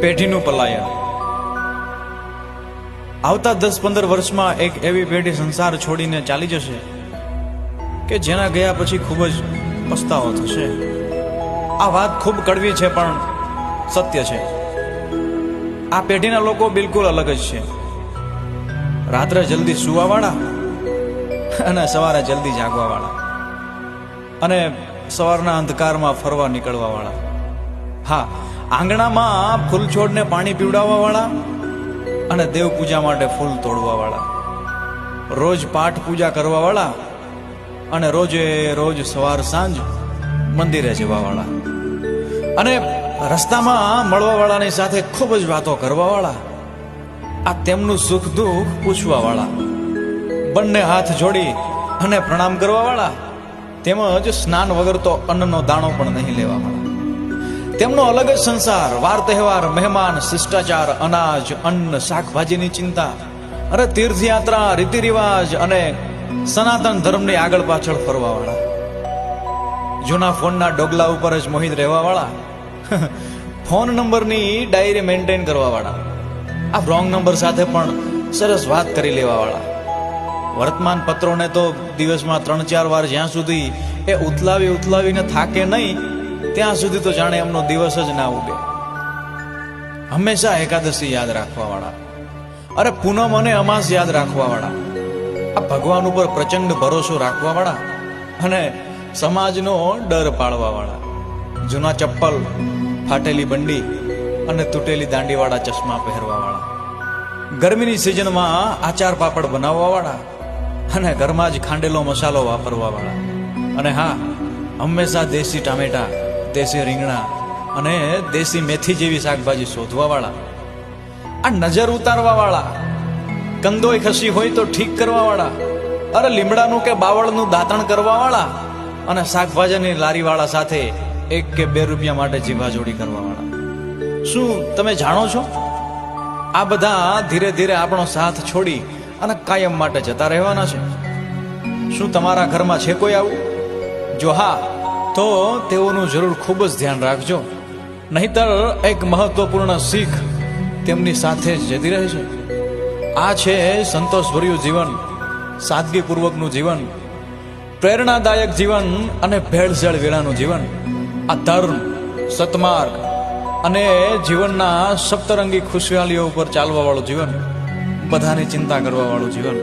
પેઢીનું પલાયન. આવતા દસ પંદર વર્ષમાં એક એવી પેઢી સંસાર છોડીને ચાલી જશે કે જેના ગયા પછી ખૂબ જ પસ્તાવો થશે. આ વાત ખૂબ કડવી છે, પણ સત્ય છે. આ પેઢીના લોકો બિલકુલ અલગ જ છે. રાત્રે જલ્દી સુવાવાળા અને સવારે જલ્દી જાગવાવાળા અને સવારના અંધકારમાં ફરવા નીકળવાવાળા. હા, આંગણામાં ફૂલ છોડને પાણી પીવડાવવાવાળા અને દેવ પૂજા માટે ફૂલ તોડવાવાળા. રોજ પાઠ પૂજા કરવાવાળા અને રોજે રોજ સવાર સાંજ મંદિરે જવાવાળા. અને રસ્તામાં મળવાવાળાની સાથે ખૂબ જ વાતો કરવાવાળા. આ તેમનું સુખ દુઃખ પૂછવાવાળા. બંને હાથ જોડી અને પ્રણામ કરવાવાળા. તેમજ સ્નાન વગર તો અન્નનો દાણો પણ નહીં લેવાવાળા. તેમનો અલગ જ સંસાર, વાર તહેવાર, મહેમાન, શિષ્ટાચાર, અનાજ, અન્ન, શાકભાજીની ચિંતા, અરે તીર્થયાત્રા રીતિ રિવાજ અને સનાતન ધર્મની આગળ પાછળ ફરવાવાળા. જૂના ફોનના ડોગલા ઉપર જ મોહિત રહેવાવાળા. ફોન નંબરની ડાયરી મેન્ટેન કરવાવાળા. આ રોંગ નંબર સાથે પણ સરસ વાત કરી લેવાવાળા. વર્તમાન પત્રોને તો દિવસમાં ત્રણ ચાર વાર જ્યાં સુધી એ ઉથલાવી ઉથલાવીને થાકે નહીં ત્યાં સુધી તો જાણે એમનો દિવસ જ ના ઉગે હંમેશા એકાદશી યાદ રાખવાવાળા. અરે પૂનમ અને અમાસ યાદ રાખવાવાળા. આ ભગવાન ઉપર પ્રચંડ ભરોસો રાખવાવાળા અને સમાજનો ડર પાળવાવાળા. જૂના ચપ્પલ, ફાટેલી બંડી અને તૂટેલી દાંડીવાળા ચશ્મા પહેરવાવાળા. ગરમીની સિઝનમાં આચાર પાપડ બનાવવાવાળા અને ઘરમાં જ ખાંડેલો મસાલો વાપરવાવાળા. અને હા, હંમેશા દેશી ટામેટા દેશી રીંગણા અને દેશી મેથી જેવી શાકભાજી શોધવાવાળા. આ નજર ઉતારવાવાળા. કંદોય ખસી હોય તો ઠીક કરવાવાળા. અરે લીમડાનું કે બાવળનું દાંતણ કરવાવાળા અને શાકભાજીની લારીવાળા સાથે એક કે બે રૂપિયા માટે જીવાજોડી કરવાવાળા. શું તમે જાણો છો? આ બધા ધીરે ધીરે આપણો સાથ છોડી અને કાયમ માટે જતા રહેવાના છે. શું તમારા ઘરમાં છે કોઈ આવું? જો હા તો તેઓનું જરૂર ખૂબ જ ધ્યાન રાખજો. નહીતર એક મહત્વપૂર્ણ શીખ તેમની સાથે જ જતી રહે છે. આ છે સંતોષભર્યું જીવન, સાદગીપૂર્વકનું જીવન, પ્રેરણાદાયક જીવન અને ભેળસેળ વેળાનું જીવન. આ ધર્મ, સતમાર્ગ અને જીવનના સપ્તરંગી ખુશહાલીઓ ઉપર ચાલવાવાળું જીવન, બધાની ચિંતા કરવાવાળું જીવન.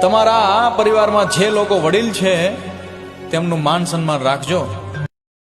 તમારા પરિવારમાં જે લોકો વડીલ છે તેમનું માન સન્માન રાખજો.